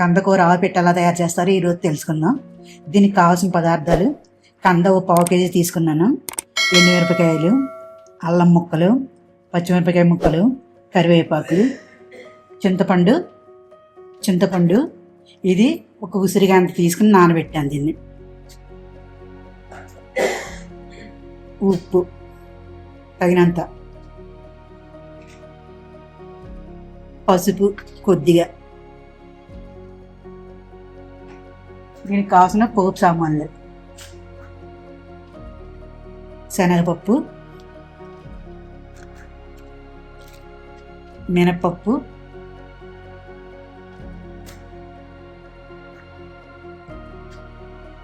కందకూర ఆవపెట్టి ఎలా తయారు చేస్తారో ఈరోజు తెలుసుకుందాం. దీనికి కావాల్సిన పదార్థాలు కంద ఓ పావు కేజీ తీసుకున్నాను. ఎండుమిరపకాయలు అల్లం ముక్కలు పచ్చిమిరపకాయ ముక్కలు కరివేపాకు చింతపండు చింతపండు. ఇది ఒక ఉసిరిగా అంత తీసుకుని నానబెట్టాను దీన్ని. ఉప్పు తగినంత. పసుపు కొద్దిగా. దీనికి కావాల్సిన పోపు సామాన్లు. శనగపప్పు మినపప్పు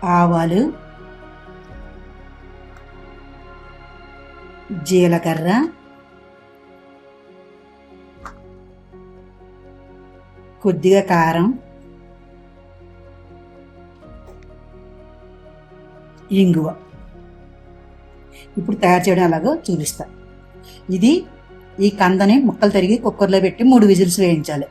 ఆవాలు జీలకర్ర కొద్దిగా కారం ఇంగువ. ఇప్పుడు తయారు చేయడం ఎలాగో చూపిస్తా. ఇది ఈ కందని ముక్కలు తరిగి కుక్కర్లో పెట్టి మూడు విజిల్స్ వేయించాలి.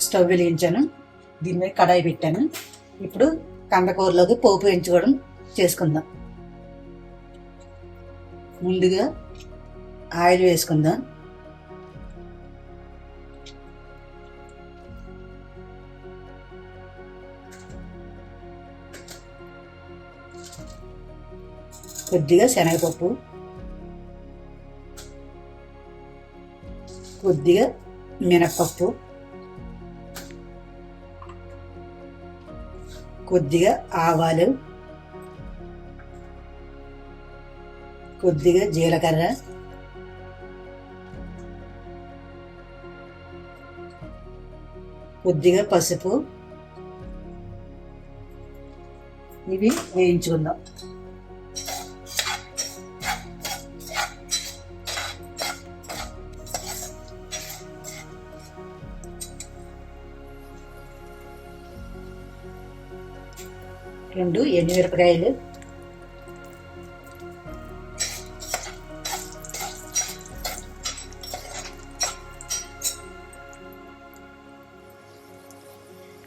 స్టవ్ వెలిగించాను. దీని మీద కడాయి పెట్టాను. ఇప్పుడు కందకూరలోకి పోపు వేయించుకోవడం చేసుకుందాం. ముందుగా ఆయిల్ వేసుకుందాం. కొద్దిగా శనగపప్పు. కొద్దిగా మినప్పప్పు. కొద్దిగా ఆవాలు. కొద్దిగా జీలకర్ర. కొద్దిగా పసుపు. ఇవి వేయించుకుందాం. రెండు ఎండుమిరపకాయలు.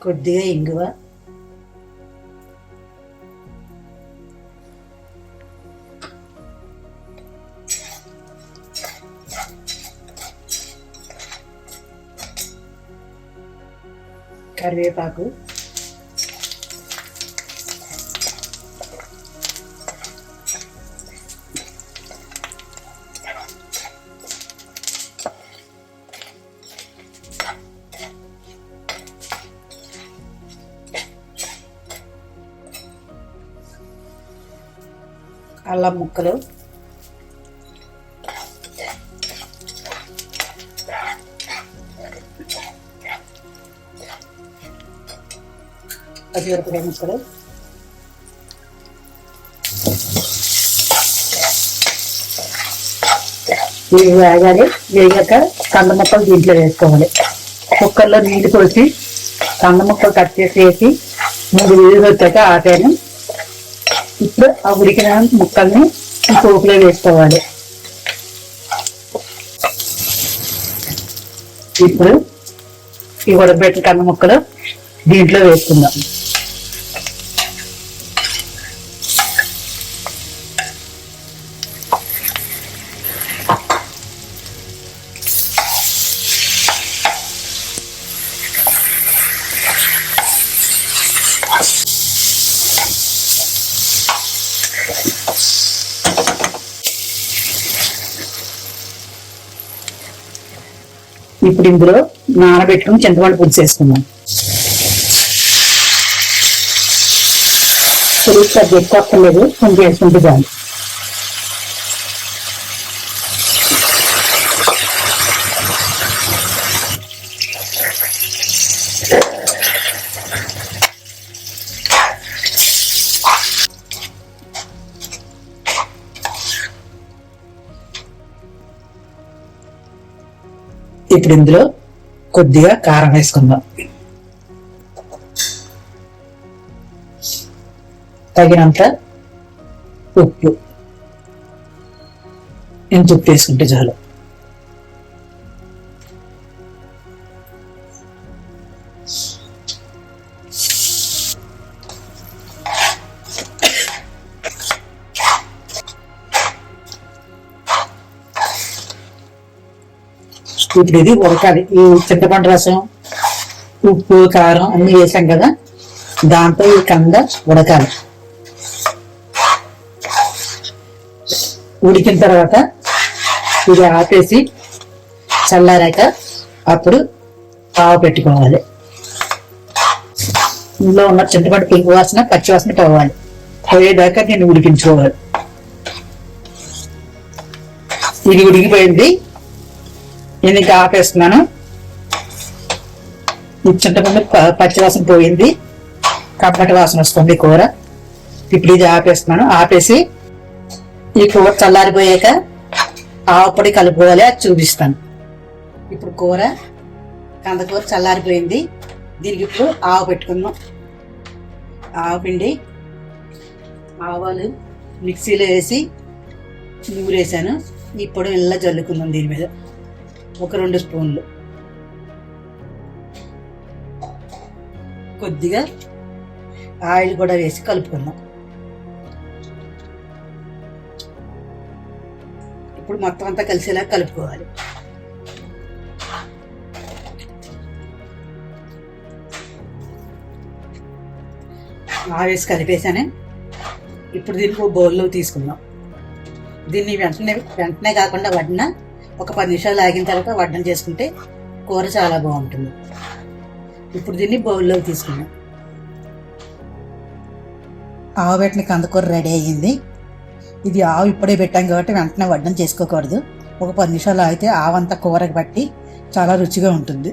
కొద్దిగా ఇంగువ. కరివేపాకు. అల్లం ముక్కలు. పచ్చిమిరపకాయ ముక్కలు. ఇవి వేగాలి. వేగాక కంద ముక్కలు దీంట్లో వేసుకోవాలి. కుక్కర్లో నీళ్ళు పోసి కంద ముక్కలు కట్ చేసి వేసి మూడు వేలు వచ్చాక ఆపాను ఇప్పుడు ఆ ఉడికిన ముక్కల్ని ఈ పోపులో వేసుకోవాలి. ఇప్పుడు ఈ ఉడకబెట్టిన కన్న ముక్కలు దీంట్లో వేసుకుందాం. ఇప్పుడు ఇందులో నానబెట్టుకుని చింతపండు పులుసు వేసుకుందాం. పులుసు అది ఎక్కువ అక్కర్లేదు కొంచెం వేసుకుంటే చాలు. ఇప్పుడు ఇందులో కొద్దిగా కారం వేసుకుందాం. తగినంత ఉప్పు. ఇంత ఉప్పు వేసుకుంటే చాలు. ఇప్పుడు ఇది ఉడకాలి ఈ చింతపండు రసం ఉప్పు కారం అన్ని వేసాం కదా. దాంతో ఈ కంద ఉడకాలి. ఉడికిన తర్వాత ఇది ఆపేసి చల్లారాక అప్పుడు పావు పెట్టుకోవాలి. ఇందులో ఉన్న చింతపండు పులుపు వాసన పచ్చి వాసన పోవాలి. పోయేదాకా నేను ఉడికించుకోవాలి. ఇది ఉడికిపోయింది. నేను ఇంకా ఆపేస్తున్నాను. చింతపండు ప- పచ్చి వాసన పోయింది. కప్పటి వాసన వస్తుంది కూర. ఇప్పుడు ఇది ఆపేస్తున్నాను. ఆపేసి ఈ కూర చల్లారిపోయాక ఆవు పొడి కలుపుకోవాలి అది చూపిస్తాను. ఇప్పుడు కూర కందకూర చల్లారిపోయింది. దీనికి ఇప్పుడు ఆవు పెట్టుకుందాం. ఆవు పిండి ఆవాలు మిక్సీలో వేసి నూరేసాను. ఈ పొడి ఇలా జల్లుకుందాం దీని మీద. ఒక రెండు స్పూన్లు. కొద్దిగా ఆయిల్ కూడా వేసి కలుపుకుందాం. ఇప్పుడు మొత్తం అంతా కలిసేలా కలుపుకోవాలి. ఆవేసి కలిపేసానే ఇప్పుడు దీనికి బౌల్లో తీసుకుందాం. దీన్ని వెంటనే వెంటనే కాకుండా వడ్డిన ఒక పది నిమిషాలు ఆగిన తర్వాత వడ్డం చేసుకుంటే కూర చాలా బాగుంటుంది. ఇప్పుడు దీన్ని బౌల్లో తీసుకున్నాం ఆవు పెట్టిన కందకూర రెడీ అయ్యింది. ఇది ఆవు ఇప్పుడే పెట్టాం కాబట్టి వెంటనే వడ్డం చేసుకోకూడదు. ఒక పది నిమిషాలు ఆగితే ఆవంతా కూరకు బట్టి చాలా రుచిగా ఉంటుంది.